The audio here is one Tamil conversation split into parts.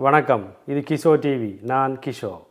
வணக்கம். இது கிஷோ டிவி. நான் கிஷோ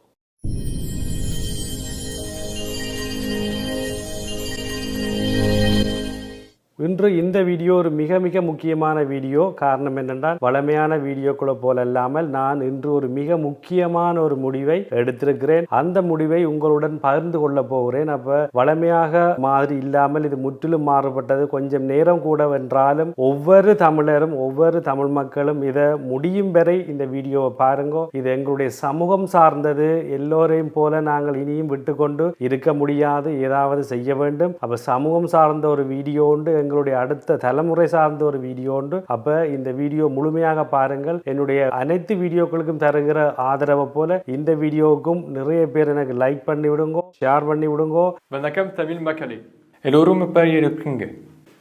இன்று இந்த வீடியோ ஒரு மிக மிக முக்கியமான வீடியோ. காரணம் என்னென்றால் வளமையான வீடியோக்குள்ள போல அல்லாமல் நான் இன்று ஒரு மிக முக்கியமான ஒரு முடிவை எடுத்திருக்கிறேன். அந்த முடிவை உங்களுடன் பகிர்ந்து கொள்ள போகிறேன். அப்ப வளமையாக மாதிரி இல்லாமல் இது முற்றிலும் மாறுபட்டது. கொஞ்சம் நேரம் கூட வென்றாலும் ஒவ்வொரு தமிழரும் ஒவ்வொரு தமிழ் மக்களும் இதை முடியும் வரை இந்த வீடியோவை பாருங்க. இது எங்களுடைய சமூகம் சார்ந்தது. எல்லோரையும் போல நாங்கள் இனியும் விட்டுக்கொண்டு இருக்க முடியாது. ஏதாவது செய்ய வேண்டும். அப்ப சமூகம் சார்ந்த ஒரு வீடியோ உண்டு. எங்களுடைய அடுத்த தலைமுறை சார்ந்த ஒரு வீடியோ உண்டு. அப்ப இந்த வீடியோ முழுமையாக பாருங்கள். என்னுடைய அனைத்து வீடியோக்களுக்கும் தருகிற ஆதரவை போல இந்த வீடியோவுக்கும் நிறைய பேர் எனக்கு லைக் பண்ணி விடுங்கோ ஷேர் பண்ணி விடுங்கோ. வணக்கம் தமிழ் மக்களே. எல்லோரும் இப்போ இருக்குங்க.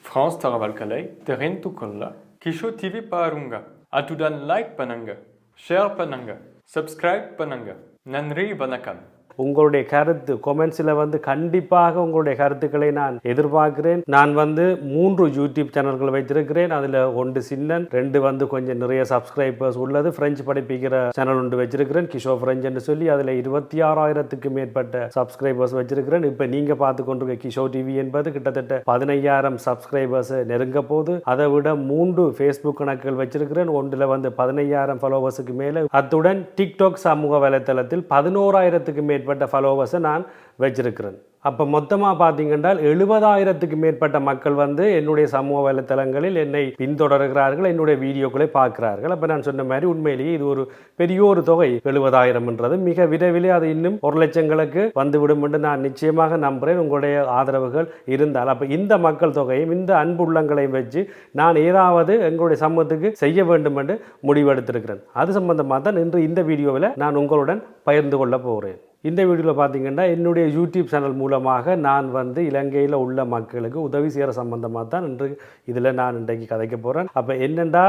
ஃப்ரான்ஸ் தகவல்களை தெரிந்து கொள்ள கிஷோ டிவி பாருங்க. அத்துடன் லைக் பண்ணுங்க ஷேர் பண்ணுங்க சப்ஸ்கிரைப் பண்ணுங்க. நன்றி வணக்கம். உங்களுடைய கருத்து கொமெண்ட்ஸில் வந்து கண்டிப்பாக உங்களுடைய கருத்துக்களை நான் எதிர்பார்க்கிறேன். நான் வந்து மூன்று யூடியூப் சேனல்கள் வைத்திருக்கிறேன். அதில் ஒன்று சின்னன் ரெண்டு வந்து கொஞ்சம் நிறைய சப்ஸ்கிரைபர்ஸ் உள்ளது. ஃப்ரெஞ்சு படிப்பிக்கிற சேனல் ஒன்று வச்சிருக்கிறேன் கிஷோ ஃப்ரெஞ்ச் என்று சொல்லி அதில் இருபத்தி ஆறாயிரத்துக்கு மேற்பட்ட சப்ஸ்கிரைபர்ஸ் வச்சிருக்கிறேன் இப்போ நீங்கள் பார்த்து கொண்டிருக்க கிஷோ டிவி என்பது கிட்டத்தட்ட பதினையாயிரம் சப்ஸ்கிரைபர்ஸ் நெருங்க போது அதை விட மூன்று ஃபேஸ்புக் கணக்குகள் வச்சிருக்கிறேன் ஒன்றில் வந்து பதினையாயிரம் ஃபாலோவர்ஸுக்கு மேலே. அத்துடன் டிக்டாக் சமூக வலைத்தளத்தில் பதினோராயிரத்துக்கு மேற்பட்ட ஃபாலோவர்ஸை நான் வச்சிருக்கிறேன். அப்போ மொத்தமாக பார்த்தீங்கன்னா எழுபதாயிரத்துக்கு மேற்பட்ட மக்கள் வந்து என்னுடைய சமூக வலைத்தளங்களில் என்னை பின்தொடர்கிறார்கள் என்னுடைய வீடியோக்களை பார்க்கிறார்கள். அப்போ நான் சொன்ன மாதிரி உண்மையிலேயே இது ஒரு பெரிய ஒரு தொகை. எழுபதாயிரம்ன்றது மிக விரைவிலே அது இன்னும் ஒரு லட்சங்களுக்கு வந்துவிடும் என்று நான் நிச்சயமாக நம்புகிறேன் உங்களுடைய ஆதரவுகள் இருந்தால். அப்போ இந்த மக்கள் தொகையும் இந்த அன்புள்ளங்களையும் வச்சு நான் ஏதாவது எங்களுடைய சமூகத்துக்கு செய்ய வேண்டும் என்று முடிவெடுத்திருக்கிறேன். அது சம்பந்தமாக தான் இன்று இந்த வீடியோவில் நான் உங்களுடன் பகிர்ந்து கொள்ள போகிறேன். இந்த வீடியோவில் பார்த்திங்கன்னா என்னுடைய யூடியூப் சேனல் மூலமாக நான் வந்து இலங்கையில் உள்ள மக்களுக்கு உதவி செய்கிற சம்பந்தமாக தான் இன்று இதில் நான் இன்றைக்கு கதைக்க போகிறேன் அப்போ என்னென்னா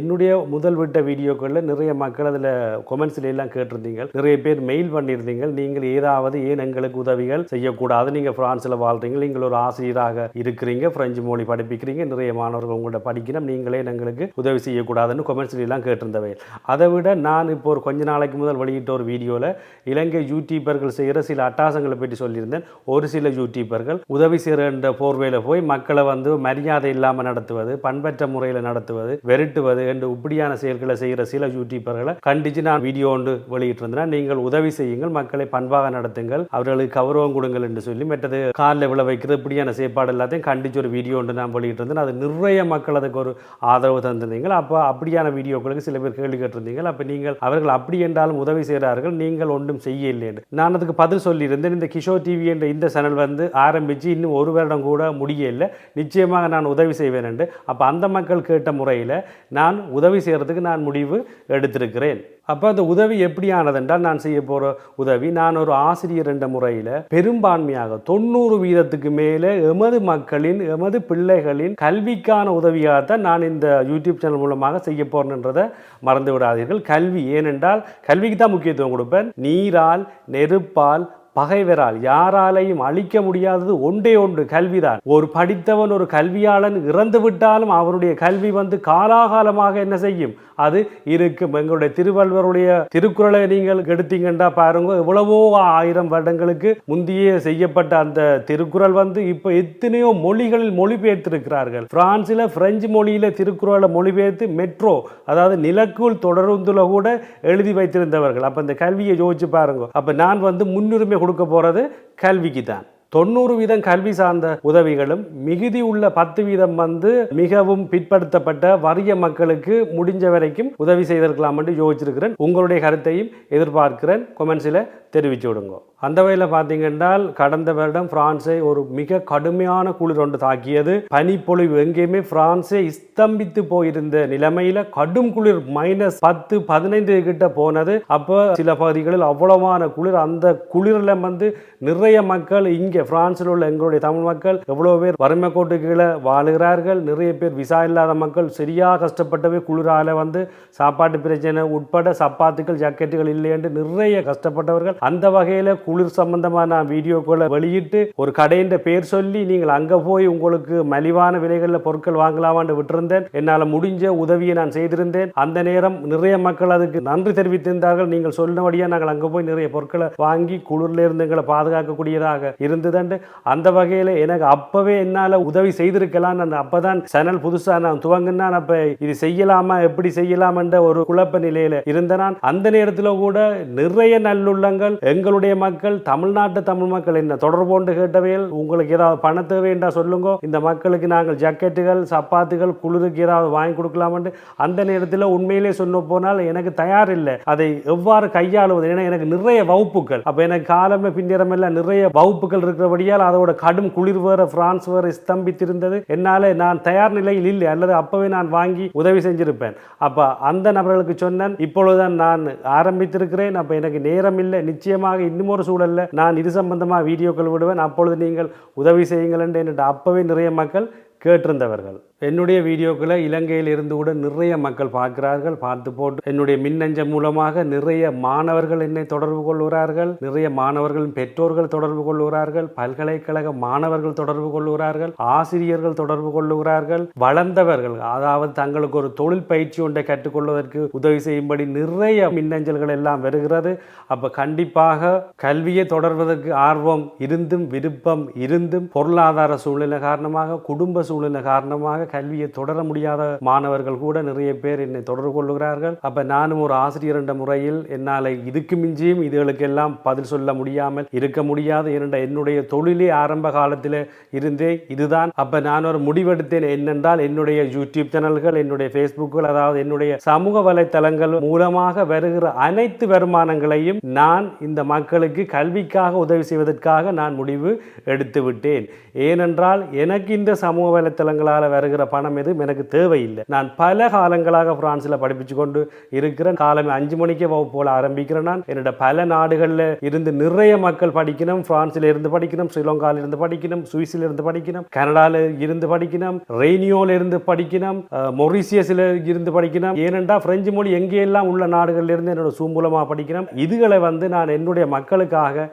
என்னுடைய முதல் விட்ட வீடியோக்களில் நிறைய மக்கள் அதில் கொமெண்ட்ஸ்ல எல்லாம் கேட்டிருந்தீங்க. நிறைய பேர் மெயில் பண்ணியிருந்தீங்க. நீங்கள் ஏதாவது ஏன் எங்களுக்கு உதவிகள் செய்யக்கூடாது? நீங்கள் ஃப்ரான்ஸில் வாழ்றீங்க. நீங்கள் ஒரு ஆசிரியராக இருக்கிறீங்க. பிரெஞ்சு மொழி படிப்பிக்கிறீங்க. நிறைய மாணவர்கள் உங்கள்கிட்ட படிக்கணும். நீங்களே எங்களுக்கு உதவி செய்யக்கூடாதுன்னு கொமெண்ட்ஸ்லாம் கேட்டிருந்தவை. அதை விட நான் இப்போ ஒரு கொஞ்ச நாளைக்கு முதல் வெளியிட்ட ஒரு வீடியோவில் இலங்கை யூடியூப் யூடியூபர்கள் செய்கிற சில அட்டாசங்களை பற்றி சொல்லியிருந்தேன். ஒரு சில யூடியூபர்கள் உதவி செய்கிற போர்வையில் போய் மக்களை வந்து மரியாதை இல்லாமல் நடத்துவது பண்பற்ற முறையில் நடத்துவது வெறுட்டுவது என்று இப்படியான செயல்களை செய்கிற சில யூடியூபர்களை கண்டித்து நான் வீடியோ ஒன்று வெளியிட்டிருந்தேன். நீங்கள் உதவி செய்யுங்கள் மக்களை பண்பாக நடத்துங்கள் அவர்களுக்கு கௌரவம் கொடுங்கள் என்று சொல்லி மற்றது காலில் விழ வைக்கிறது இப்படியான செயற்பாடு எல்லாத்தையும் கண்டித்து ஒரு வீடியோ ஒன்று நான் வெளியிட்டிருந்தேன். அது நிறைய மக்கள் அதுக்கு ஒரு ஆதரவு தந்திருந்தீங்க. அப்போ அப்படியான வீடியோக்களுக்கு சில பேர் கேள்வி கேட்டிருந்தீங்க. அப்போ நீங்கள் அவர்கள் அப்படி என்றாலும் உதவி செய்கிறார்கள் நீங்கள் ஒன்றும் செய்ய இல்லை நான் அதுக்கு பதில் சொல்லியிருந்தேன். இந்த கிஷோர் டிவி என்ற இந்த சேனல் வந்து ஆரம்பித்து இன்னும் ஒரு வருடம் கூட முடியலை நிச்சயமாக நான் உதவி செய்வேன் என்று. அப்போ அந்த மக்கள் கேட்ட முறையில் நான் உதவி செய்கிறதுக்கு நான் முடிவு எடுத்திருக்கிறேன். அப்போ அந்த உதவி எப்படியானதென்றால் நான் செய்ய போகிற உதவி நான் ஒரு ஆசிரியர் என்ற முறையில் பெரும்பான்மையாக தொண்ணூறு வீதத்துக்கு மேலே எமது மக்களின் எமது பிள்ளைகளின் கல்விக்கான உதவியாகத்தான் நான் இந்த யூடியூப் சேனல் மூலமாக செய்ய போகிறேன்றதை மறந்து விடாதீர்கள். கல்வி ஏனென்றால் கல்விக்கு தான் முக்கியத்துவம் கொடுப்பேன். நீரால் நெருப்பால் பகைவரால் யாராலையும் அழிக்க முடியாதது ஒன்றே ஒன்று கல்விதான். ஒரு படித்தவன் ஒரு கல்வியாளன் இறந்து விட்டாலும் அவருடைய கல்வி வந்து காலாகாலமாக என்ன செய்யும்? அது இருக்கும். எங்களுடைய திருவள்ளுவருடைய திருக்குறளை நீங்கள் எடுத்தீங்கன்னா பாருங்க எவ்வளவோ ஆயிரம் வருடங்களுக்கு முந்தையே செய்யப்பட்ட அந்த திருக்குறள் வந்து இப்போ எத்தனையோ மொழிகளில் மொழிபெயர்த்திருக்கிறார்கள். பிரான்சில் பிரெஞ்சு மொழியில் திருக்குறளை மொழிபெயர்த்து மெட்ரோ அதாவது நிலக்கூல் தொடருந்துல கூட எழுதி வைத்திருந்தவர்கள். அப்போ இந்த கல்வியை யோசிச்சு பாருங்க. அப்போ நான் வந்து முன்னுரிமை கொடுக்க போகிறது கல்விக்கு தான் தொண்ணூறு வீதம் கல்வி சார்ந்த உதவிகளும் மிகுதி உள்ள பத்து வீதம் வந்து மிகவும் பிற்படுத்தப்பட்ட வறிய மக்களுக்கு முடிஞ்ச வரைக்கும் உதவி செய்திருக்கலாம் என்று யோசிச்சிருக்கிறேன். உங்களுடைய கருத்தையும் எதிர்பார்க்கிறேன். கொமெண்ட்ஸில் தெரிவிச்சு விடுங்க. அந்த வகையில் பார்த்தீங்கன்னால் கடந்த வருடம் பிரான்ஸை ஒரு மிக கடுமையான குளிர் ஒன்று தாக்கியது. பனிப்பொழிவு எங்கேயுமே பிரான்ஸே ஸ்தம்பித்து போயிருந்த நிலைமையில கடும் குளிர் மைனஸ் பத்து பதினைந்து கிட்ட போனது. அப்போ சில பகுதிகளில் அவ்வளவான குளிர். அந்த குளிரில் வந்து நிறைய மக்கள் இங்கே இங்கே பிரான்சில் உள்ள எங்களுடைய தமிழ் மக்கள் எவ்வளோ பேர் வறுமை கோட்டு கீழே வாழுகிறார்கள் நிறைய பேர் விசா இல்லாத மக்கள் சரியாக கஷ்டப்பட்டவே குளிரால வந்து சாப்பாட்டு பிரச்சனை உட்பட சப்பாத்துக்கள் ஜாக்கெட்டுகள் இல்லை என்று நிறைய கஷ்டப்பட்டவர்கள் அந்த வகையில் குளிர் சம்பந்தமான வீடியோக்களை வெளியிட்டு ஒரு கடையின் பேர் சொல்லி நீங்கள் அங்கே போய் உங்களுக்கு மலிவான விலைகளில் பொருட்கள் வாங்கலாமான்னு விட்டிருந்தேன். என்னால் முடிஞ்ச உதவியை நான் செய்திருந்தேன். அந்த நேரம் நிறைய மக்கள் அதுக்கு நன்றி தெரிவித்திருந்தார்கள். நீங்கள் சொன்னபடியாக நாங்கள் அங்கே போய் நிறைய பொருட்களை வாங்கி குளிரில் இருந்து எங்களை பாதுகாக்கக்கூடியதாக இருந்ததுண்டு அந்த வகையில் எனக்கு அப்பவே என்னால் உதவி செய்திருக்கலாம் அந்த அப்பதான் சேனல் புதுசாக நான் துவங்கினான் அப்போ இது செய்யலாமா எப்படி செய்யலாம் என்ற ஒரு குழப்ப நிலையில் இருந்த நான் அந்த நேரத்தில் கூட நிறைய நல்லுள்ளங்கள் எங்களுடைய மக்கள் தமிழ்நாட்டு தமிழ் மக்கள் என்ன தொடர்பு கொண்டு கேட்டவையில் உங்களுக்கு ஏதாவது பண தேவைன்றா சொல்லுங்க இந்த மக்களுக்கு நாங்கள் ஜக்கெட்டுகள் சப்பாத்துகள் குளிருக்கு ஏதாவது வாங்கி கொடுக்கலாம்னு அந்த நேரத்தில் உண்மையிலே சொன்ன போனால் எனக்கு தயார் இல்லை. அதை எவ்வாறு கையாளுவது? ஏன்னா எனக்கு நிறைய வகுப்புகள். அப்போ எனக்கு காலமே பின்னிறமெல்லாம் நிறைய வகுப்புகள் இருக்கிறபடியால் அதோட கடும் குளிர் வேற பிரான்ஸ் வேற ஸ்தம்பித்திருந்தது. என்னால் நான் தயார் நிலையில் இல்லை அல்லது அப்பவே நான் வாங்கி உதவி செஞ்சிருப்பேன். அப்போ அந்த நபர்களுக்கு சொன்னேன் இப்பொழுதுதான் நான் ஆரம்பித்திருக்கிறேன் அப்போ எனக்கு நேரம் இல்லை நிச்சயமாக இன்னும் ஒரு சூழலில் நான் இது சம்பந்தமாக வீடியோக்கள் விடுவேன் அப்பொழுது நீங்கள் உதவி செய்யுங்கள் என்று அப்போவே அப்பவே நிறைய மக்கள் கேட்டிருந்தவர்கள். என்னுடைய வீடியோக்களை இலங்கையில் இருந்து கூட நிறைய மக்கள் பார்க்கிறார்கள். பார்த்து போட்டு என்னுடைய மின்னஞ்சல் மூலமாக நிறைய மாணவர்கள் என்னை தொடர்பு கொள்கிறார்கள். நிறைய மாணவர்களின் பெற்றோர்கள் தொடர்பு கொள்கிறார்கள். பல்கலைக்கழக மாணவர்கள் தொடர்பு கொள்கிறார்கள். ஆசிரியர்கள் தொடர்பு கொள்ளுகிறார்கள் வளர்ந்தவர்கள் அதாவது தங்களுக்கு ஒரு தொழில் பயிற்சி ஒன்றை கற்றுக்கொள்வதற்கு உதவி செய்யும்படி நிறைய மின்னஞ்சல்கள் எல்லாம் வருகிறது. அப்போ கண்டிப்பாக கல்வியை தொடர்வதற்கு ஆர்வம் இருந்தும் விருப்பம் இருந்தும் பொருளாதார சூழ்நிலை காரணமாக குடும்ப சூழ்நிலை காரணமாக கல்வியை தொடர முடியாத மாணவர்கள் கூட நிறைய பேர் என்னை தொடர்பு கொள்ளுகிறார்கள். அப்ப நானும் ஒரு ஆசிரியர் என்ற முறையில் என்னால் இதுக்கு மிஞ்சியும் இதுகளுக்கெல்லாம் பதில் சொல்ல முடியாமல் இருக்க முடியாது என்ற என்னுடைய தொழிலே ஆரம்ப காலத்தில் இருந்தே இதுதான். அப்ப நான் ஒரு முடிவெடுத்தேன் என்னென்றால் என்னுடைய யூடியூப் சேனல்கள் என்னுடைய ஃபேஸ்புக்குகள் அதாவது என்னுடைய சமூக வலைத்தளங்கள் மூலமாக வருகிற அனைத்து வருமானங்களையும் நான் இந்த மக்களுக்கு கல்விக்காக உதவி செய்வதற்காக நான் முடிவு எடுத்து விட்டேன் ஏனென்றால் எனக்கு இந்த சமூக வலைத்தளங்களால் வருகிற பணம் எதுவும் எனக்கு தேவையில்லை. நான் பல காலங்களாக பிரான்ஸில் படிப்பிச்சு கொண்டு இருக்கிறேன். காலம் அஞ்சு மணிக்கே வகுப்பு போல ஆரம்பிக்கிறேன் நான். என்னோட பல நாடுகளில் இருந்து நிறைய மக்கள் படிக்கணும். பிரான்ஸில் இருந்து படிக்கணும். ஸ்ரீலங்காவில் இருந்து படிக்கணும். சுவிஸில் இருந்து படிக்கணும். கனடாவில் இருந்து படிக்கணும். ரெய்னியோவில் இருந்து படிக்கணும். மொரிசியஸில் இருந்து படிக்கணும். ஏனென்றா பிரெஞ்சு மொழி எங்கேயெல்லாம் உள்ள நாடுகளில் இருந்து என்னோட சூம்பூலமாக படிக்கணும். இதுகளை வந்து நான் என்னுடைய மக்களுக்காக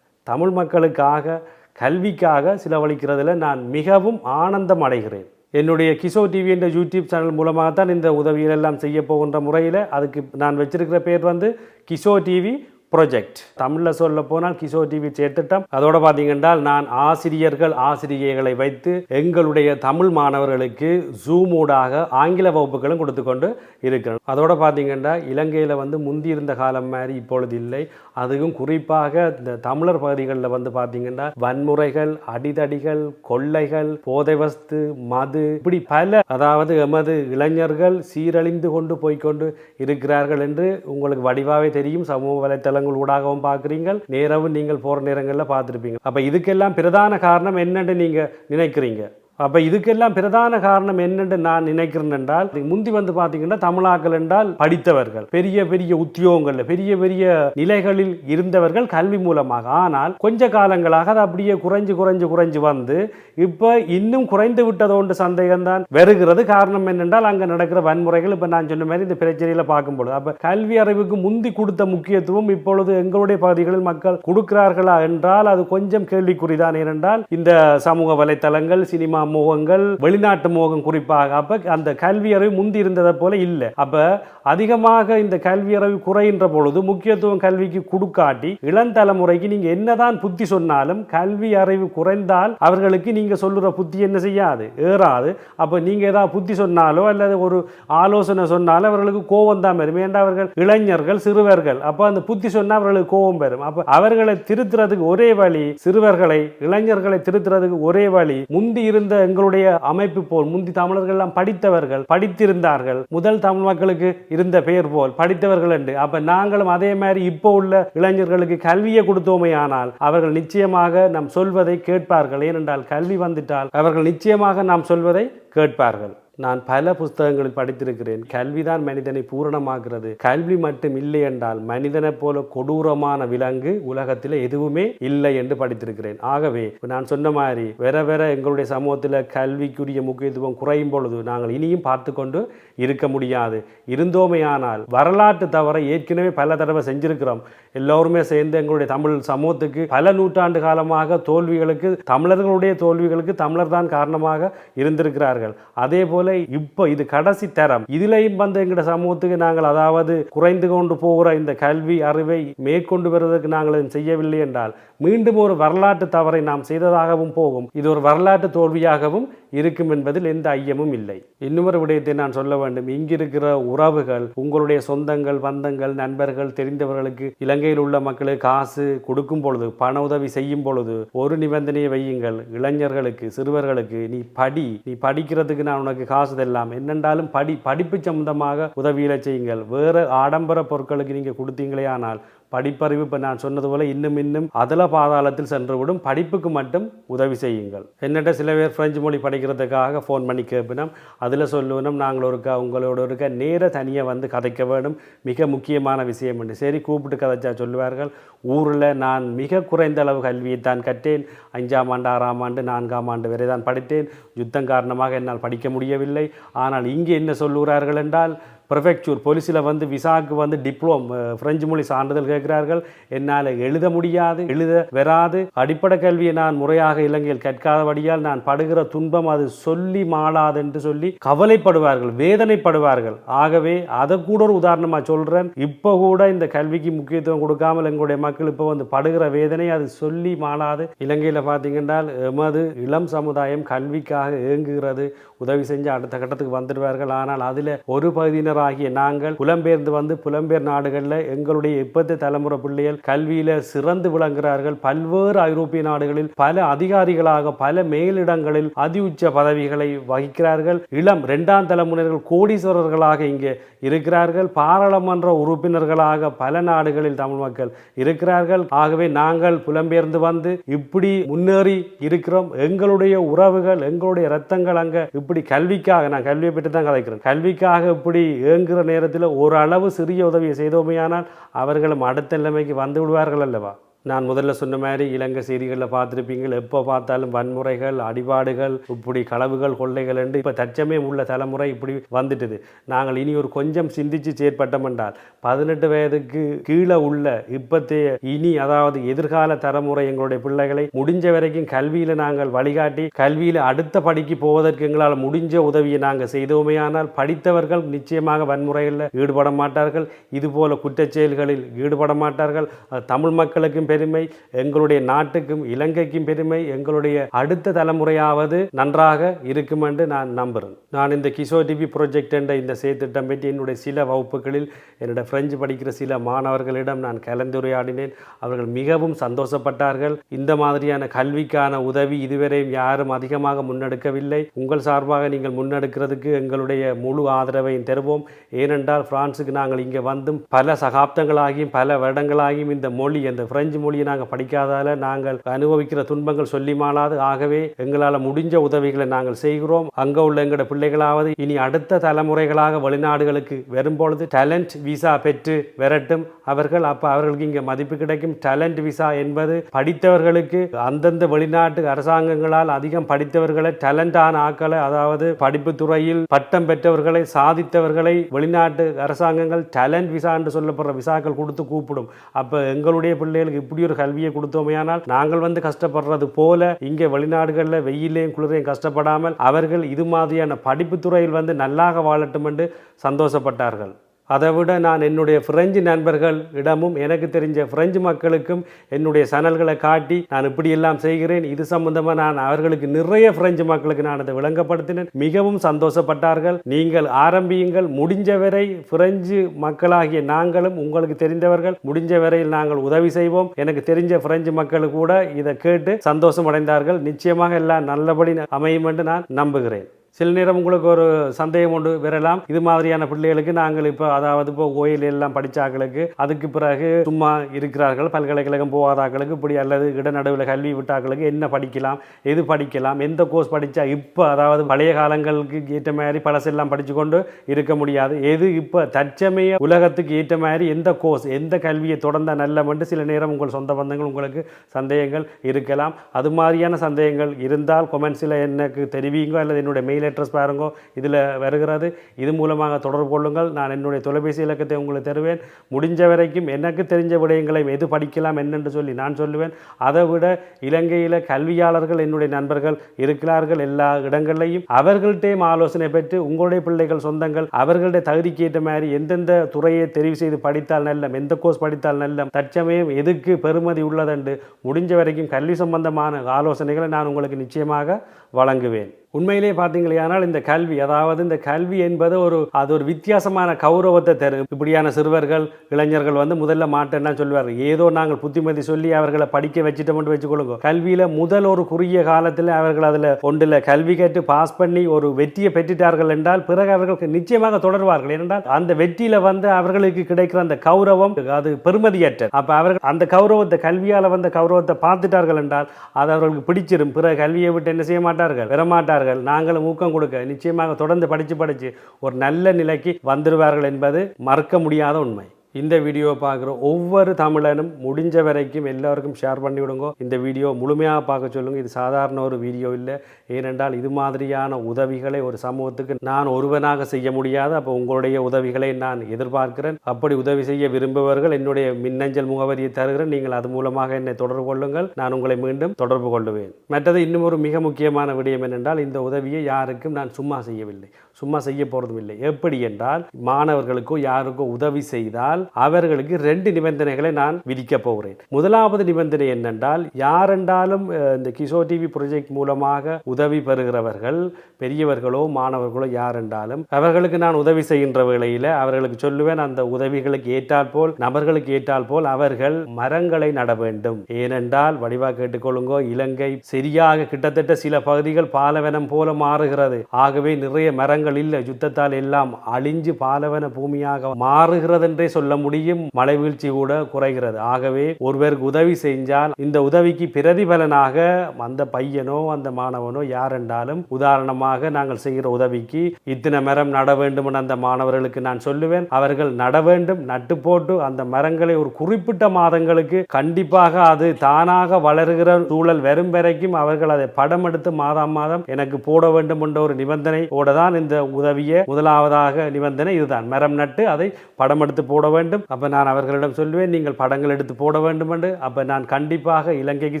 தமிழ் மக்களுக்காக கல்விக்காக செலவழிக்கிறதுல நான் மிகவும் ஆனந்தம் அடைகிறேன். என்னுடைய கிஷோ டிவி என்ற யூடியூப் சேனல் மூலமாக தான் இந்த உதவிகள் எல்லாம் செய்ய போகின்ற முறையில் அதுக்கு நான் வச்சிருக்கிற பேர் வந்து கிஷோ டிவி ப்ரொஜெக்ட் தமிழில் சொல்ல போனால் கிஷோர் டிவி சேர்த்துட்டம். அதோட பார்த்தீங்கன்னா நான் ஆசிரியர்கள் ஆசிரியைகளை வைத்து எங்களுடைய தமிழ் மாணவர்களுக்கு ஜூமூடாக ஆங்கில வகுப்புகளும் கொடுத்து கொண்டு இருக்கிறேன் அதோட பார்த்தீங்கன்னா இலங்கையில் வந்து முந்தி இருந்த காலம் மாதிரி இப்பொழுது இல்லை. அதுவும் குறிப்பாக இந்த தமிழர் பகுதிகளில் வந்து பார்த்தீங்கன்னா வன்முறைகள் அடிதடிகள் கொள்ளைகள் போதை வஸ்து மது இப்படி பல அதாவது எமது இளைஞர்கள் சீரழிந்து கொண்டு போய்க்கொண்டு இருக்கிறார்கள் என்று உங்களுக்கு வடிவாகவே தெரியும். சமூக ஊடகங்கள் ஊடாகவும் பார்க்குறீங்க நேரவும் நீங்கள் போகிற நேரங்களில் பார்த்துருப்பீங்க. அப்போ இதுக்கெல்லாம் பிரதான காரணம் என்னென்னு நீங்கள் நினைக்கிறீங்க? அப்போ இதுக்கெல்லாம் பிரதான காரணம் என்னென்று நான் நினைக்கிறேன் என்றால் முந்தி வந்து பார்த்தீங்கன்னா தமிழாக்கள் என்றால் படித்தவர்கள். பெரிய பெரிய உத்தியோகங்களில் பெரிய பெரிய நிலைகளில் இருந்தவர்கள் கல்வி மூலமாக. ஆனால் கொஞ்ச காலங்களாக அது அப்படியே குறைஞ்சு குறைஞ்சு குறைஞ்சு வந்து இப்போ இன்னும் குறைந்து விட்டதோண்டு சந்தேகம்தான். வருகிறது காரணம் என்னென்றால் அங்கே நடக்கிற வன்முறைகள் இப்போ நான் சொன்ன மாதிரி இந்த பிரச்சனையில் பார்க்கும்பொழுது அப்போ கல்வி அறிவுக்கு முந்தி கொடுத்த முக்கியத்துவம் இப்பொழுது எங்களுடைய பகுதிகளில் மக்கள் கொடுக்கிறார்களா என்றால் அது கொஞ்சம் கேள்விக்குறிதான். ஏனென்றால் இந்த சமூக வலைத்தளங்கள் சினிமா மோகங்கள் வெளிநாட்டு மோகம் குறிப்பாக. அப்ப அந்த கல்வி அறிவு முந்தி இருந்ததை போல இல்லை. அப்ப அதிகமாக இந்த கல்வி அறிவு குறைகின்ற பொழுது முக்கியத்துவம் கல்விக்கு கொடுக்காட்டி இளந்தலைமுறைக்கு நீங்க என்னதான் புத்தி சொன்னாலும் கல்வி அறிவு குறைந்தால் அவர்களுக்கு நீங்க சொல்லுற புத்தி என்ன செய்யாது? ஏறாது. அப்ப நீங்க ஏதாவது புத்தி சொன்னாலோ அல்லது ஒரு ஆலோசனை சொன்னாலும் அவர்களுக்கு கோபம் தான் வரும். ஏன்டா அவர்கள் இளைஞர்கள் சிறுவர்கள். அப்ப அந்த புத்தி சொன்னா அவர்களுக்கு கோபம் வரும். அப்ப அவர்களை திருத்துறதுக்கு ஒரே வழி சிறுவர்களை இளைஞர்களை திருத்துறதுக்கு ஒரே வழி முந்தி இருந்த எங்களுடைய அமைப்பு போல் முந்தி தமிழர்கள் எல்லாம் படித்தவர்கள் படித்திருந்தார்கள். முதல் தமிழ் மக்களுக்கு இருந்த பெயர் போல் படித்தவர்கள் என்று. அப்ப நாங்களும் அதே மாதிரி இப்போ உள்ள இளைஞர்களுக்கு கல்வியை கொடுத்தோமே ஆனால் அவர்கள் நிச்சயமாக நாம் சொல்வதை கேட்பார்கள். ஏனென்றால் கல்வி வந்துட்டால் அவர்கள் நிச்சயமாக நாம் சொல்வதை கேட்பார்கள். நான் பல புஸ்தகங்களில் படித்திருக்கிறேன். கல்விதான் மனிதனை பூரணமாகிறது கல்வி மட்டும் இல்லை என்றால் மனிதனைப் போல கொடூரமான விலங்கு உலகத்தில் எதுவுமே இல்லை என்று படித்திருக்கிறேன். ஆகவே நான் சொன்ன மாதிரி வேற வேற எங்களுடைய சமூகத்தில் கல்விக்குரிய முக்கியத்துவம் குறையும் பொழுது நாங்கள் இனியும் பார்த்து கொண்டு இருக்க முடியாது. இருந்தோமையானால் வரலாற்று தவறை ஏற்கனவே பல தடவை செஞ்சிருக்கிறோம். எல்லோருமே சேர்ந்து எங்களுடைய தமிழ் சமூகத்துக்கு பல நூற்றாண்டு காலமாக தோல்விகளுக்கு தமிழர்களுடைய தோல்விகளுக்கு தமிழர் தான் காரணமாக இருந்திருக்கிறார்கள். அதே போல் இப்போ இது கடைசி தரம். இதுலையும் வந்து எங்கட சமூகத்துக்கு நாங்கள் அதாவது குறைந்து கொண்டு போகிற இந்த கல்வி அறிவை மேற்கொண்டு வருவதற்கு நாங்கள் செய்யவில்லை என்றால் மீண்டும் ஒரு வரலாற்று தவறை நாம் செய்ததாகவும் போகும். இது ஒரு வரலாற்று தோல்வியாகவும் இருக்கும் என்பதில் எந்த ஐயமும் இல்லை. இன்னொரு விடயத்தை நான் சொல்ல வேண்டும். இங்கிருக்கிற உறவுகள் உங்களுடைய சொந்தங்கள் பந்தங்கள் நண்பர்கள் தெரிந்தவர்களுக்கு இலங்கையில் உள்ள மக்களுக்கு காசு கொடுக்கும் பொழுது பண உதவி செய்யும் பொழுது ஒரு நிபந்தனையை வையுங்கள். இளைஞர்களுக்கு சிறுவர்களுக்கு நீ படி நீ படிக்கிறதுக்கு நான் உனக்கு காசு தெல்லாம் என்னென்றாலும் படி படிப்பு சம்பந்தமாக உதவியில செய்யுங்கள். வேறு ஆடம்பர பொருட்களுக்கு நீங்கள் கொடுத்தீங்களே ஆனால் படிப்பறிவு இப்போ நான் சொன்னது போல் இன்னும் இன்னும் அதல பாதாளத்தில் சென்றுவிடும். படிப்புக்கு மட்டும் உதவி செய்யுங்கள். என்னட்ட சில பேர் ஃப்ரெஞ்சு மொழி படிக்கிறதுக்காக ஃபோன் பண்ணி கேட்பினோம் அதில் சொல்லுவோம் நாங்கள் ஒருக்கா உங்களோட ஒருக்கா நேர தனியாக வந்து கதைக்க வேண்டும். மிக முக்கியமான விஷயம் என்று. சரி கூப்பிட்டு கதைச்சா சொல்லுவார்கள். ஊரில் நான் மிக குறைந்த அளவு கல்வியை தான் கற்றேன். அஞ்சாம் ஆண்டு ஆறாம் ஆண்டு நான்காம் ஆண்டு வரை தான் படித்தேன். யுத்தம் காரணமாக என்னால் படிக்க முடியவில்லை. ஆனால் இங்கே என்ன சொல்லுகிறார்கள் என்றால் ப்ரிஃபெக்சூர் போலீஸில் வந்து விசாக்கு வந்து டிப்ளோம் பிரெஞ்சு மொழி சான்றிதழ் கேட்கிறார்கள். என்னால் எழுத முடியாது எழுத வராது. அடிப்படை கல்வியை நான் முறையாக இலங்கையில் கற்காதபடியால் நான் படுகிற துன்பம் அது சொல்லி மாளாது என்று சொல்லி கவலைப்படுவார்கள் வேதனைப்படுவார்கள். ஆகவே அதை கூட ஒரு உதாரணமாக சொல்கிறேன் இப்போ கூட இந்த கல்விக்கு முக்கியத்துவம் கொடுக்காமல் எங்களுடைய மக்கள் இப்போ வந்து படுகிற வேதனை அது சொல்லி மாளாது. இலங்கையில் பார்த்தீங்கன்னா எமது இளம் சமுதாயம் கல்விக்காக ஏங்குகிறது உதவி செஞ்சு அடுத்த கட்டத்துக்கு வந்துடுவார்கள். ஆனால் அதில் ஒரு பகுதியினராகிய நாங்கள் புலம்பெயர்ந்து வந்து புலம்பெயர் நாடுகளில் எங்களுடைய இப்பத்த தலைமுறை பிள்ளைகள் கல்வியில் சிறந்து விளங்குகிறார்கள். பல்வேறு ஐரோப்பிய நாடுகளில் பல அதிகாரிகளாக பல மேலிடங்களில் அதி உச்ச பதவிகளை வகிக்கிறார்கள். இளம் இரண்டாம் தலைமுறைகள் கோடீஸ்வரர்களாக இங்கே இருக்கிறார்கள். பாராளுமன்ற உறுப்பினர்களாக பல நாடுகளில் தமிழ் மக்கள் இருக்கிறார்கள். ஆகவே நாங்கள் புலம்பெயர்ந்து வந்து இப்படி முன்னேறி இருக்கிறோம். எங்களுடைய உறவுகள் எங்களுடைய ரத்தங்கள் அங்கே இப்படி கல்விக்காக நான் கல்வியை பற்றி தான் கதைக்கிறேன். கல்விக்காக இப்படி ஏங்குகிற நேரத்தில் ஓரளவு சிறிய உதவியை செய்தோமையானால் அவர்களும் அடுத்த நிலைமைக்கு வந்து விடுவார்கள் அல்லவா? நான் முதல்ல சொன்ன மாதிரி இலங்கை செய்திகளில் பார்த்துருப்பீங்கள். எப்போ பார்த்தாலும் வன்முறைகள் அடிபாடுகள் இப்படி களவுகள் கொள்ளைகள் என்று இப்போ தற்சமயம் உள்ள தலைமுறை இப்படி வந்துட்டுது. நாங்கள் இனி ஒரு கொஞ்சம் சிந்திச்சு செயற்பட்டோம் என்றால் பதினெட்டு வயதுக்கு கீழே உள்ள இப்பத்தைய இனி அதாவது எதிர்கால தலைமுறை எங்களுடைய பிள்ளைகளை முடிஞ்ச வரைக்கும் கல்வியில் நாங்கள் வழிகாட்டி கல்வியில் அடுத்த படிக்கு போவதற்கு எங்களால் முடிஞ்ச உதவியை நாங்கள் செய்தோமேயானால் படித்தவர்கள் நிச்சயமாக வன்முறைகளில் ஈடுபட மாட்டார்கள். இதுபோல குற்றச்செயல்களில் ஈடுபட மாட்டார்கள். தமிழ் மக்களுக்கும் பெருமை எங்களுடைய நாட்டுக்கும் இலங்கைக்கும் பெருமை எங்களுடைய அடுத்த தலைமுறையாவது நன்றாக இருக்கும் என்று நான் நம்புகிறேன் நான் இந்த கிஷோ டிவி ப்ரொஜெக்ட் என்ற இந்த செயற்திட்டம் பற்றி என்னுடைய சில வகுப்புகளில் என்னுடைய பிரெஞ்சு படிக்கிற சில மாணவர்களிடம் நான் கலந்துரையாடினேன். அவர்கள் மிகவும் சந்தோஷப்பட்டார்கள். இந்த மாதிரியான கல்விக்கான உதவி இதுவரையும் யாரும் அதிகமாக முன்னெடுக்கவில்லை. உங்கள் சார்பாக நீங்கள் முன்னெடுக்கிறதுக்கு எங்களுடைய முழு ஆதரவையும் தருவோம். ஏனென்றால் பிரான்சுக்கு நாங்கள் இங்கே வந்தும் பல சகாப்தங்களாகியும் பல வருடங்களாகியும் இந்த மொழி அந்த பிரெஞ்சு மொழியை நாங்கள் படிக்காதால நாங்கள் அனுபவிக்கிற துன்பங்கள் சொல்லி மாளாது. ஆகவே எங்களால் முடிஞ்ச உதவிகளை நாங்கள் செய்கிறோம். அங்கே உள்ள எங்களோட பிள்ளைகளாவது இனி அடுத்த தலைமுறைகளாக வெளிநாடுகளுக்கு வரும்பொழுது டேலண்ட் விசா பெற்று வரட்டும். அவர்கள் அப்போ அவர்களுக்கு இங்கே மதிப்பு கிடைக்கும். டேலண்ட் விசா என்பது படித்தவர்களுக்கு அந்தந்த வெளிநாட்டு அரசாங்கங்களால் அதிகம் படித்தவர்களை டேலண்டான ஆக்களை அதாவது படிப்பு துறையில் பட்டம் பெற்றவர்களை சாதித்தவர்களை வெளிநாட்டு அரசாங்கங்கள் டேலண்ட் விசா என்று சொல்லப்படுற விசாக்கள் கொடுத்து கூப்பிடும். அப்போ எங்களுடைய பிள்ளைகளுக்கு இப்படி ஒரு கல்வியை கொடுத்தோமையானால் நாங்கள் வந்து கஷ்டப்படுறது போல இங்கே வெளிநாடுகளில் வெயிலையும் குளிரையும் கஷ்டப்படாமல் அவர்கள் இது மாதிரியான படிப்பு துறையில் வந்து நல்லாக வாழட்டும் என்று சந்தோஷப்பட்டார்கள். அதை விட நான் என்னுடைய பிரெஞ்சு நண்பர்கள் இடமும் எனக்கு தெரிஞ்ச பிரெஞ்சு மக்களுக்கும் என்னுடைய சனல்களை காட்டி நான் இப்படியெல்லாம் செய்கிறேன் இது சம்பந்தமாக நான் அவர்களுக்கு நிறைய பிரெஞ்சு மக்களுக்கு நான் அதை விளங்கப்படுத்தினேன். மிகவும் சந்தோஷப்பட்டார்கள். நீங்கள் ஆரம்பியுங்கள். முடிஞ்ச வரை பிரெஞ்சு மக்களாகிய நாங்களும் உங்களுக்கு தெரிந்தவர்கள். முடிஞ்ச வரையில் நாங்கள் உதவி செய்வோம். எனக்கு தெரிஞ்ச பிரெஞ்சு மக்கள் கூட இதை கேட்டு சந்தோஷம் அடைந்தார்கள். நிச்சயமாக எல்லாம் நல்லபடி அமையும் என்று நான் நம்புகிறேன். சில நேரம் உங்களுக்கு ஒரு சந்தேகம் கொண்டு வரலாம் இது மாதிரியான பிள்ளைகளுக்கு நாங்கள் இப்போ அதாவது இப்போ ஓயில் எல்லாம் படித்தாக்களுக்கு அதுக்கு பிறகு சும்மா இருக்கிறார்கள் பல்கலைக்கழகம் போகாதாக்களுக்கு இப்படி அல்லது இடநடுவில் கல்வி விட்டாக்களுக்கு என்ன படிக்கலாம் எது படிக்கலாம் எந்த கோர்ஸ் படித்தா இப்போ அதாவது பழைய காலங்களுக்கு ஏற்ற மாதிரி பழசெல்லாம் படித்து கொண்டு இருக்க முடியாது. எது இப்போ தற்சமய உலகத்துக்கு ஏற்ற மாதிரி எந்த கோர்ஸ் எந்த கல்வியை தொடர்ந்தால் நல்லமென்று சில நேரம் உங்கள் சொந்த பந்தங்கள் உங்களுக்கு சந்தேகங்கள் இருக்கலாம். அது மாதிரியான சந்தேகங்கள் இருந்தால் கொமெண்ட்ஸில் எனக்கு தெரிவிங்க அல்லது என்னுடைய மெயில் லெட்டர்ஸ் பாருங்கோ. இதில் வருகிறது. இது மூலமாக தொடர்பு கொள்ளுங்கள். நான் என்னுடைய தொலைபேசி இலக்கத்தை உங்களுக்கு தருவேன். முடிஞ்ச வரைக்கும் எனக்கு தெரிஞ்ச விடயங்களை எது படிக்கலாம் என்னென்று சொல்லி நான் சொல்லுவேன். அதை விட இலங்கையில் கல்வியாளர்கள் என்னுடைய நண்பர்கள் இருக்கிறார்கள் எல்லா இடங்கள்லையும். அவர்கள்ட்டையும் ஆலோசனை பெற்று உங்களுடைய பிள்ளைகள் சொந்தங்கள் அவர்களுடைய தகுதிக்கு ஏற்ற மாதிரி எந்தெந்த துறையை தெரிவு செய்து படித்தால் நல்லம் எந்த கோர்ஸ் படித்தால் நல்லம் தற்சமயம் எதுக்கு பெறுமதி உள்ளதென்று முடிஞ்ச வரைக்கும் கல்வி சம்பந்தமான ஆலோசனைகளை நான் உங்களுக்கு நிச்சயமாக வழங்குவேன். உண்மையிலே பார்த்தீங்களேயானால் இந்த கல்வி அதாவது இந்த கல்வி என்பது ஒரு அது ஒரு வித்தியாசமான கௌரவத்தை தரும். இப்படியான சிறுவர்கள் இளைஞர்கள் வந்து முதல்ல மாட்டேன்னா சொல்லுவார். ஏதோ நாங்கள் புத்திமதி சொல்லி அவர்களை படிக்க வச்சுட்டோம்னு வச்சுக்கொள்ளுங்க. கல்வியில் முதல் ஒரு குறுகிய காலத்தில் அவர்கள் அதில் ஒன்றில் கல்வி கேட்டு பாஸ் பண்ணி ஒரு வெற்றியை பெற்றுட்டார்கள் என்றால் பிறகு அவர்களுக்கு நிச்சயமாக தொடர்வார்கள். ஏனென்றால் அந்த வெற்றியில் வந்து அவர்களுக்கு கிடைக்கிற அந்த கௌரவம் அது பெருமதியற்ற அப்போ அவர்கள் அந்த கௌரவத்தை கல்வியால் வந்த கௌரவத்தை பார்த்துட்டார்கள் என்றால் அது அவர்களுக்கு பிடிச்சிடும் பிறகு கல்வியை விட்டு என்ன செய்ய மாட்டார்கள்? பெறமாட்டார்கள். நாங்களும் ஊக்கம் கொடுக்க நிச்சயமாக தொடர்ந்து படித்து படித்து ஒரு நல்ல நிலைக்கு வந்துடுவார்கள் என்பது மறக்க முடியாத உண்மை. இந்த வீடியோவை பார்க்குற ஒவ்வொரு தமிழனும் முடிஞ்ச வரைக்கும் எல்லாருக்கும் ஷேர் பண்ணி விடுங்க. இந்த வீடியோ முழுமையாக பார்க்க சொல்லுங்கள் இது சாதாரண ஒரு வீடியோ இல்லை. ஏனென்றால் இது மாதிரியான உதவிகளை ஒரு சமூகத்துக்கு நான் ஒருவனாக செய்ய முடியாது. அப்போ உங்களுடைய உதவிகளை நான் எதிர்பார்க்கிறேன். அப்படி உதவி செய்ய விரும்புபவர்கள் என்னுடைய மின்னஞ்சல் முகவரியை தருகிறேன். நீங்கள் அது மூலமாக என்னை தொடர்பு கொள்ளுங்கள். நான் உங்களை மீண்டும் தொடர்பு கொள்ளுவேன். மற்றது இன்னும் ஒரு மிக முக்கியமான விடயம் என்னென்றால் இந்த உதவியை யாருக்கும் நான் சும்மா செய்யவில்லை. சும்மா செய்ய போகிறதும் இல்லை. எப்படி என்றால் மாணவர்களுக்கோ யாருக்கோ உதவி செய்தால் அவர்களுக்கு ரெண்டு நிபந்தனைகளை நான் விதிக்கப் போகிறேன். முதலாவது நிபந்தனை என்னென்றால் யாரென்றாலும் இந்த கிஷோ டிவி ப்ரொஜெக்ட் மூலமாக உதவி பெறுகிறவர்கள் பெரியவர்களோ மாணவர்களோ யாரென்றாலும் அவர்களுக்கு நான் உதவி செய்கின்ற வேளையில் அவர்களுக்கு சொல்லுவேன் அந்த உதவிகளுக்கு ஏற்றால் போல் நபர்களுக்கு ஏற்றால் போல் அவர்கள் மரங்களை நட வேண்டும். ஏனென்றால் வடிவாக கேட்டுக்கொள்ளுங்கோ இலங்கை சரியாக கிட்டத்தட்ட சில பகுதிகள் பாலவனம் போல மாறுகிறது. ஆகவே நிறைய மரங்கள் இல்லை. யுத்தத்தால் எல்லாம் அழிஞ்சு பாலவன பூமியாக மாறுகிறது என்றே சொல்ல முடியும். மழை வீழ்ச்சி கூட குறைகிறது. ஆகவே ஒருவருக்கு உதவி செஞ்சால் இந்த உதவிக்கு பிரதிபலனாக அந்த பையனோ அந்த மாணவனோ யாரென்றாலும் உதாரணமாக நாங்கள் செய்கிற உதவிக்கு இத்தனை மரம் நட வேண்டும் என அந்த மாணவர்களுக்கு நான் சொல்லுவேன். அவர்கள் நட வேண்டும் நட்டு போட்டு அந்த மரங்களை ஒரு குறிப்பிட்ட மாதங்களுக்கு கண்டிப்பாக அது தானாக வளருகிற சூழல் வரும் வரைக்கும் அவர்கள் அதை படம் எடுத்து மாதம் மாதம் எனக்கு போட வேண்டும் என்ற ஒரு நிபந்தனையோட தான் இந்த உதவிய முதலாவதாக நிபந்தனை இதுதான். மரம் நட்டு அதை படம் எடுத்து போட வேண்டும். அப்ப நான் அவர்களிடம் சொல்லுவேன் நீங்கள் படங்கள் எடுத்து போட வேண்டும் என்று. அப்ப நான் கண்டிப்பாக இலங்கைக்கு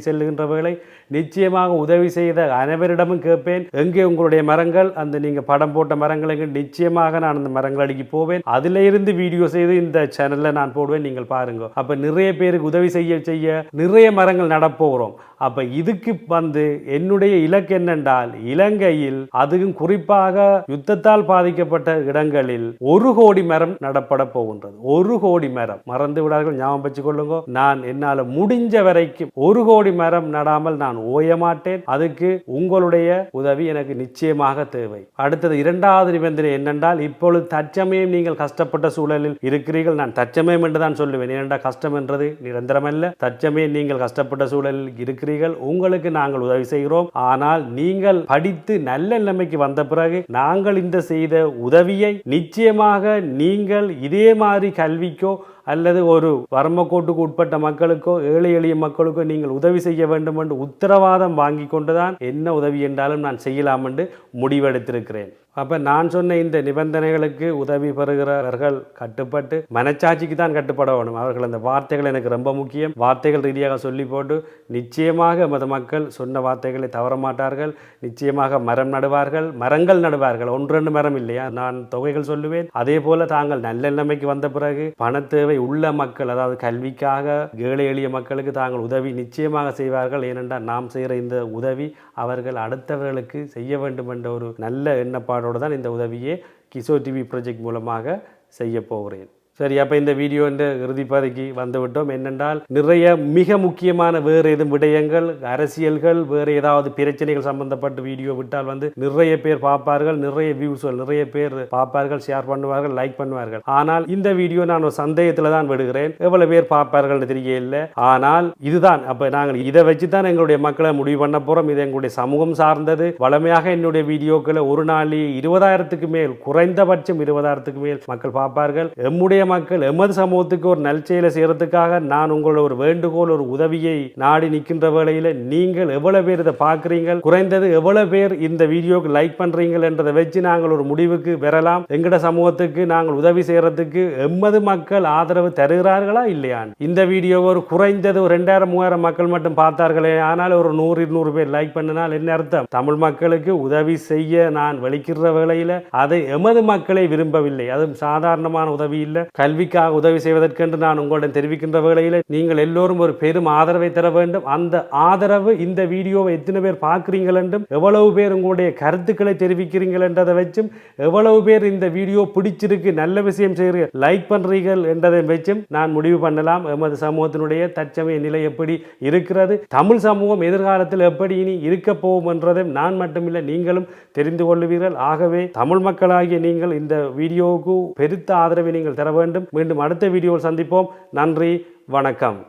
செல்லுகின்றவர்களை நிச்சயமாக உதவி செய்த அனைவரிடமும் கேட்பேன். எங்கே உங்களுடைய மரங்கள்? அந்த நீங்க படம் போட்ட மரங்களுக்கு நிச்சயமாக நான் அந்த மரங்கள் அடிக்கி போவேன். அதுல இருந்து வீடியோ செய்து இந்த சேனல்ல நான் போடுவேன். நீங்கள் பாருங்க. அப்ப நிறைய பேருக்கு உதவி செய்ய செய்ய நிறைய மரங்கள் நடப்போகிறோம் அப்ப இதுக்கு வந்து என்னுடைய இலக்கு என்னென்றால் இலங்கையில் அதுவும் குறிப்பாக யுத்தத்தால் பாதிக்கப்பட்ட இடங்களில் ஒரு கோடி மரம் நடப்பட போகின்றது. ஒரு கோடி மரம். மறந்து விடார்கள் ஞாபகம் வச்சு கொள்ளுங்க நான் என்னால் முடிஞ்ச வரைக்கும் ஒரு கோடி மரம் நடாமல் நான் ஓய மாட்டேன். அதுக்கு உங்களுடைய உதவி எனக்கு நிச்சயமாக தேவை. அடுத்தது இரண்டாவது நிபந்தனை என்னென்றால் இப்பொழுது தற்சமயம் நீங்கள் கஷ்டப்பட்ட சூழலில் இருக்கிறீர்கள். நான் தற்சமயம் என்று தான் சொல்லுவேன். ஏனென்றால் கஷ்டம் என்றது நிரந்தரமல்ல. தற்சமயம் நீங்கள் கஷ்டப்பட்ட சூழலில் இருக்கிறீர்கள். உங்களுக்கு நாங்கள் உதவி செய்கிறோம். ஆனால் நீங்கள் படித்து நல்ல நிலைமைக்கு வந்த பிறகு நாங்கள் இந்த செய்த உதவியை நிச்சயமாக நீங்கள் இதே மாதிரி கல்விக்கோ அல்லது ஒரு வரம்பக்கோட்டுக்கு உட்பட்ட மக்களுக்கோ ஏழை எளிய மக்களுக்கோ நீங்கள் உதவி செய்ய வேண்டும் என்று உத்தரவாதம் வாங்கி கொண்டுதான் என்ன உதவி என்றாலும் நான் செய்யலாம் என்று முடிவெடுத்திருக்கிறேன். அப்போ நான் சொன்ன இந்த நிபந்தனைகளுக்கு உதவி பெறுகிறவர்கள் கட்டுப்பட்டு மனச்சாட்சிக்கு தான் கட்டுப்பட வேணும். அவர்கள் அந்த வார்த்தைகள் எனக்கு ரொம்ப முக்கியம். வார்த்தைகள் ரீதியாக சொல்லி போட்டு நிச்சயமாக மத மக்கள் சொன்ன வார்த்தைகளை தவற மாட்டார்கள். நிச்சயமாக மரம் நடுவார்கள். மரங்கள் நடுவார்கள். ஒன்று ரெண்டு மரம் இல்லையா நான் தொகைகள் சொல்லுவேன். அதே போல தாங்கள் நல்ல நிலைமைக்கு வந்த பிறகு பண தேவை உள்ள மக்கள் அதாவது கல்விக்காக ஏழை எளிய மக்களுக்கு தாங்கள் உதவி நிச்சயமாக செய்வார்கள். ஏனென்றால் நாம் செய்கிற இந்த உதவி அவர்கள் அடுத்தவர்களுக்கு செய்ய வேண்டும் என்ற ஒரு நல்ல எண்ணப்பாடோடு தான் இந்த உதவியை கிசோ டிவி ப்ராஜெக்ட் மூலமாக செய்ய போகிறேன். சரி அப்போ இந்த வீடியோ இந்த இறுதிப்பாதைக்கு வந்துவிட்டோம் என்னென்றால் நிறைய மிக முக்கியமான வேறு எதுவும் விடயங்கள் அரசியல்கள் வேறு ஏதாவது பிரச்சனைகள் சம்பந்தப்பட்ட வீடியோ விட்டால் வந்து நிறைய பேர் பார்ப்பார்கள் நிறைய வியூஸ்கள் நிறைய பேர் பார்ப்பார்கள் ஷேர் பண்ணுவார்கள் லைக் பண்ணுவார்கள். ஆனால் இந்த வீடியோ நான் ஒரு சந்தேகத்தில் தான் விடுகிறேன். எவ்வளவு பேர் பார்ப்பார்கள்னு தெரியல ஆனால் இதுதான் அப்போ நாங்கள் இதை வச்சு தான் எங்களுடைய மக்களை முடிவு பண்ண போகிறோம் இது எங்களுடைய சமூகம் சார்ந்தது. வளமையாக என்னுடைய வீடியோக்களை ஒரு நாளில் இருபதாயிரத்துக்கு மேல் குறைந்தபட்சம் இருபதாயிரத்துக்கு மேல் மக்கள் பார்ப்பார்கள். எம்முடைய மக்கள் எமது சமூகத்துக்கு ஒரு நல்செயலை செய்கிறதுக்காக நான் உங்களோட ஒரு வேண்டுகோள் ஒரு உதவியை நாடி நிற்கின்ற வேளையில் நீங்கள் எவ்வளவு பேர் இதை பார்க்குறீங்க குறைந்தது எவ்வளவு பேர் இந்த வீடியோக்கு லைக் பண்றீங்கள் என்றதை வச்சு நாங்கள் ஒரு முடிவுக்கு பெறலாம் எங்கட சமூகத்துக்கு நாங்கள் உதவி செய்கிறதுக்கு எமது மக்கள் ஆதரவு தருகிறார்களா இல்லையான் இந்த வீடியோ ஒரு குறைந்தது ஒரு ரெண்டாயிரம் மூவாயிரம் மக்கள் மட்டும் பார்த்தார்களே ஆனால் ஒரு நூறு இருநூறு பேர் லைக் பண்ணினால் என்ன அர்த்தம்? தமிழ் மக்களுக்கு உதவி செய்ய நான் வலிக்கிற வேளையில் அதை எமது மக்களை விரும்பவில்லை. அதுவும் சாதாரணமான உதவி இல்லை. கல்விக்காக உதவி செய்வதற்கென்று நான் உங்களிடம் தெரிவிக்கின்ற வேளையில் நீங்கள் எல்லோரும் ஒரு பெரும் ஆதரவை தர வேண்டும். அந்த ஆதரவு இந்த வீடியோவை எத்தனை பேர் பார்க்குறீங்கள் என்றும் எவ்வளவு பேர் உங்களுடைய கருத்துக்களை தெரிவிக்கிறீங்கள் என்றதை வச்சும் எவ்வளவு பேர் இந்த வீடியோ பிடிச்சிருக்கு நல்ல விஷயம் செய்கிறீர்கள் லைக் பண்ணுறீர்கள் என்றதை வச்சும் நான் முடிவு பண்ணலாம். எமது சமூகத்தினுடைய தற்சமய நிலை எப்படி இருக்கிறது தமிழ் சமூகம் எதிர்காலத்தில் எப்படி இனி இருக்க போகும் என்றதையும் நான் மட்டுமில்லை நீங்களும் தெரிந்து கொள்ளுவீர்கள். ஆகவே தமிழ் மக்களாகிய நீங்கள் இந்த வீடியோவுக்கு பெருத்த ஆதரவை நீங்கள் தர வேண்டும். மீண்டும் அடுத்த வீடியோவில் சந்திப்போம். நன்றி வணக்கம்.